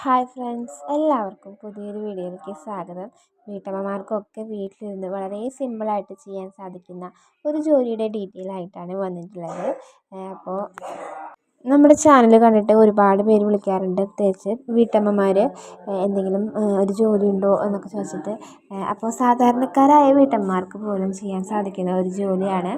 Hi friends എല്ലാവർക്കും പുതിയൊരു വീഡിയോയിലേക്ക് സ്വാഗതം. വീട്ടമ്മമാർക്കൊക്കെ വീട്ടിലിരുന്ന് വളരെ സിമ്പിളായിട്ട് ചെയ്യാൻ സാധിക്കുന്ന ഒരു ജോലിയുടെ ഡീറ്റെയിൽ ആയിട്ടാണ് വന്നിട്ടുള്ളത്. അപ്പോൾ നമ്മുടെ ചാനൽ കണ്ടിട്ട് ഒരുപാട് പേര് വിളിക്കാറുണ്ട്. പ്രത്യേകിച്ച് വീട്ടമ്മമാർ എന്തെങ്കിലും ഒരു ജോലി ഉണ്ടോ എന്നൊക്കെ ചോദിച്ചിട്ട്. അപ്പോൾ സാധാരണക്കാരായ വീട്ടമ്മമാർക്ക് പോലും ചെയ്യാൻ സാധിക്കുന്ന ഒരു ജോലിയാണ്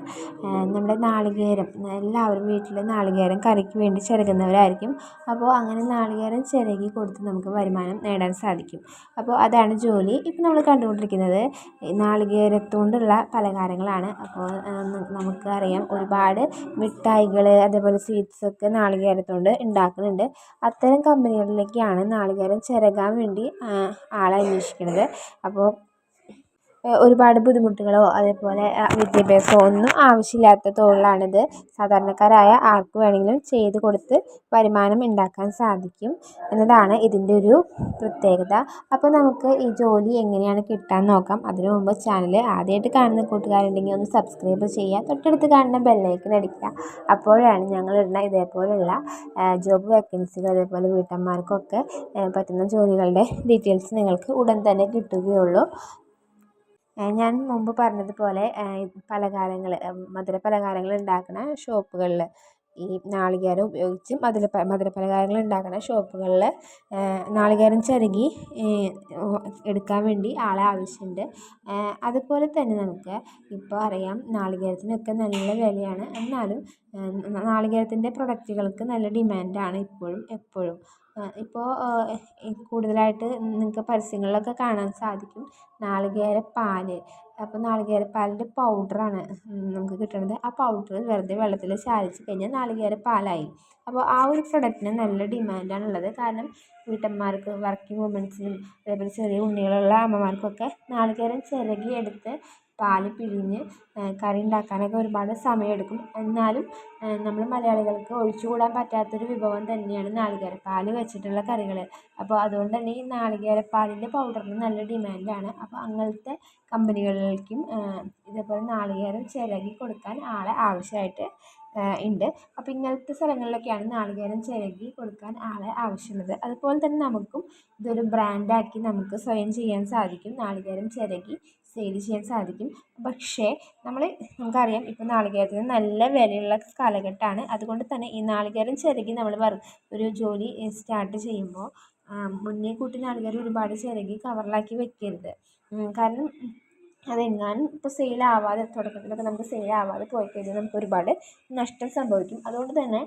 നമ്മുടെ നാളികേരം. എല്ലാവരും വീട്ടിൽ നാളികേരം കറിക്ക് വേണ്ടി ചിരകുന്നവരായിരിക്കും അപ്പോൾ അങ്ങനെ നാളികേരം ചിരകി കൊടുത്ത് നമുക്ക് വരുമാനം നേടാൻ സാധിക്കും. അപ്പോൾ അതാണ് ജോലി. ഇപ്പോൾ നമ്മൾ കണ്ടുകൊണ്ടിരിക്കുന്നത് നാളികേരത്തോണ്ടുള്ള പലഹാരങ്ങളാണ്. അപ്പോൾ നമുക്കറിയാം ഒരുപാട് മിഠായികൾ അതേപോലെ സ്വീറ്റ്സൊക്കെ നാളികേരത്തുകൊണ്ട് ഉണ്ടാക്കുന്നുണ്ട് അത്തരം കമ്പനികളിലേക്കാണ് നാളികേരം ചിരകാൻ വേണ്ടി ആളെ അന്വേഷിക്കുന്നത്. അപ്പോൾ ഒരുപാട് ബുദ്ധിമുട്ടുകളോ അതേപോലെ വിദ്യാഭ്യാസമോ ഒന്നും ആവശ്യമില്ലാത്ത തൊഴിലാണിത്. സാധാരണക്കാരായ ആർക്ക് വേണമെങ്കിലും ചെയ്ത് കൊടുത്ത് വരുമാനം ഉണ്ടാക്കാൻ സാധിക്കും എന്നതാണ് ഇതിന്റെ ഒരു പ്രത്യേകത. അപ്പോൾ നമുക്ക് ഈ ജോലി എങ്ങനെയാണ് കിട്ടാൻ നോക്കാം. അതിനു മുമ്പ് ചാനൽ ആദ്യമായിട്ട് കാണുന്ന കൂട്ടുകാരുണ്ടെങ്കിൽ ഒന്ന് സബ്സ്ക്രൈബ് ചെയ്യുക. തൊട്ടടുത്ത് കാണുന്ന ബെല്ലൈക്കൻ അടിക്കുക. അപ്പോഴാണ് ഞങ്ങളിടുന്ന ഇതേപോലെയുള്ള ജോബ് വേക്കൻസികൾ അതേപോലെ വീട്ടമ്മമാർക്കൊക്കെ പറ്റുന്ന ജോലികളുടെ ഡീറ്റെയിൽസ് നിങ്ങൾക്ക് ഉടൻ തന്നെ കിട്ടുകയുള്ളൂ. ഞാൻ മുമ്പ് പറഞ്ഞതുപോലെ പലഹാരങ്ങൾ മധുര പലഹാരങ്ങൾ ഉണ്ടാക്കുന്ന ഷോപ്പുകളിൽ ഈ നാളികേരം ഉപയോഗിച്ച് മധുര പലഹാരങ്ങൾ ഉണ്ടാക്കുന്ന ഷോപ്പുകളിൽ നാളികേരം ചിരകി എടുക്കാൻ വേണ്ടി ആളെ ആവശ്യമുണ്ട് അതുപോലെ തന്നെ നമുക്ക് ഇപ്പോൾ അറിയാം നാളികേരത്തിനൊക്കെ നല്ല വിലയാണ്. എന്നാലും നാളികേരത്തിന്റെ പ്രൊഡക്റ്റുകൾക്ക് നല്ല ഡിമാൻഡാണ് ഇപ്പോഴും എപ്പോഴും. ഇപ്പോൾ കൂടുതലായിട്ട് നിങ്ങൾക്ക് പരസ്യങ്ങളിലൊക്കെ കാണാൻ സാധിക്കും. നാളികേരപ്പാൽ അപ്പോൾ നാളികേരപ്പാലിന്റെ പൗഡറാണ് നമുക്ക് കിട്ടുന്നത് ആ പൗഡർ വെറുതെ വെള്ളത്തിൽ ചാലിച്ച് കഴിഞ്ഞാൽ നാളികേരപ്പാലായി അപ്പോൾ ആ ഒരു പ്രൊഡക്റ്റിന് നല്ല ഡിമാൻഡാണുള്ളത് കാരണം വീട്ടമ്മമാർക്ക് വർക്കിംഗ് വുമൻസിനും അതേപോലെ ചെറിയ ഉണ്ണികളുള്ള അമ്മമാർക്കൊക്കെ നാളികേരം ചിരകി എടുത്ത് പാൽ പിഴിഞ്ഞ് കറി ഉണ്ടാക്കാനൊക്കെ ഒരുപാട് സമയമെടുക്കും എന്നാലും നമ്മൾ മലയാളികൾക്ക് ഒഴിച്ചുകൂടാൻ പറ്റാത്തൊരു വിഭവം തന്നെയാണ് നാളികേരപ്പാൽ വെച്ചിട്ടുള്ള കറികൾ അപ്പോൾ അതുകൊണ്ട് തന്നെ ഈ നാളികേരപ്പാലിന്റെ പൗഡറിന് നല്ല ഡിമാൻഡാണ് അപ്പോൾ അങ്ങനത്തെ കമ്പനികളിലേക്കും ഇതേപോലെ നാളികേരം ചിരകി കൊടുക്കാൻ ആളെ ആവശ്യമായിട്ട് ഉണ്ട്. അപ്പോൾ ഇങ്ങനത്തെ സ്ഥലങ്ങളിലൊക്കെയാണ് നാളികേരം ചിരകി കൊടുക്കാൻ ആളെ ആവശ്യമുള്ളത്. അതുപോലെ തന്നെ നമുക്കും ഇതൊരു ബ്രാൻഡാക്കി നമുക്ക് സ്വയം ചെയ്യാൻ സാധിക്കും. നാളികേരം ചിരകി സെയിൽ ചെയ്യാൻ സാധിക്കും. പക്ഷേ നമ്മൾ നമുക്കറിയാം ഇപ്പോൾ നാളികേരത്തിന് നല്ല വിലയുള്ള കാലഘട്ടമാണ്. അതുകൊണ്ട് തന്നെ ഈ നാളികേരം ചിരകി നമ്മൾ ഒരു ജോലി സ്റ്റാർട്ട് ചെയ്യുമ്പോൾ മുന്നേ കൂട്ടി നാളികേരം ഒരുപാട് ചിരകി കവറിലാക്കി വെക്കരുത്. കാരണം അതെങ്ങാനും ഇപ്പോൾ സെയിലാവാതെ തുടക്കത്തിലൊക്കെ നമുക്ക് സെയിലാവാതെ പോയി കഴിഞ്ഞാൽ നമുക്ക് ഒരുപാട് നഷ്ടം സംഭവിക്കും. അതുകൊണ്ട് തന്നെ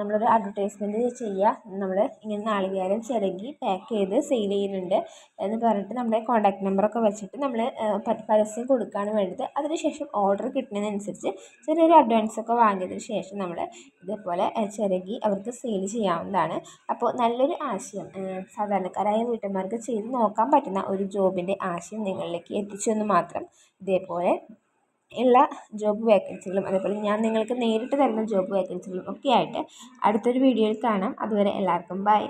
നമ്മളൊരു അഡ്വർടൈസ്മെന്റ് ചെയ്യുക നമ്മൾ ഇങ്ങനെ നാളികേരം ചിരകി പാക്ക് ചെയ്ത് സെയിൽ ചെയ്യുന്നുണ്ട് എന്ന് പറഞ്ഞിട്ട് നമ്മുടെ കോൺടാക്ട് നമ്പറൊക്കെ വെച്ചിട്ട് നമ്മൾ പരസ്യം കൊടുക്കുകയാണ് വേണ്ടത്. അതിനുശേഷം ഓർഡർ കിട്ടുന്നതിനനുസരിച്ച് ചെറിയൊരു അഡ്വാൻസ് ഒക്കെ വാങ്ങിയതിന് ശേഷം നമ്മൾ ഇതേപോലെ ചിരകി അവർക്ക് സെയിൽ ചെയ്യാവുന്നതാണ്. അപ്പോൾ നല്ലൊരു ആശയം സാധാരണക്കാരായ വീട്ടമ്മമാർക്ക് ചെയ്ത് നോക്കാൻ പറ്റുന്ന ഒരു ജോബിന്റെ ആശയം നിങ്ങളിലേക്ക് എത്തിച്ചു എന്ന് മാത്രം ഇതേപോലെ ഉള്ള ജോബ് വേക്കൻസികളും അതേപോലെ ഞാൻ നിങ്ങൾക്ക് നേരിട്ട് തരുന്ന ജോബ് വേക്കൻസികളും ഒക്കെ ആയിട്ട് അടുത്തൊരു വീഡിയോയിൽ കാണാം. അതുവരെ എല്ലാവർക്കും ബൈ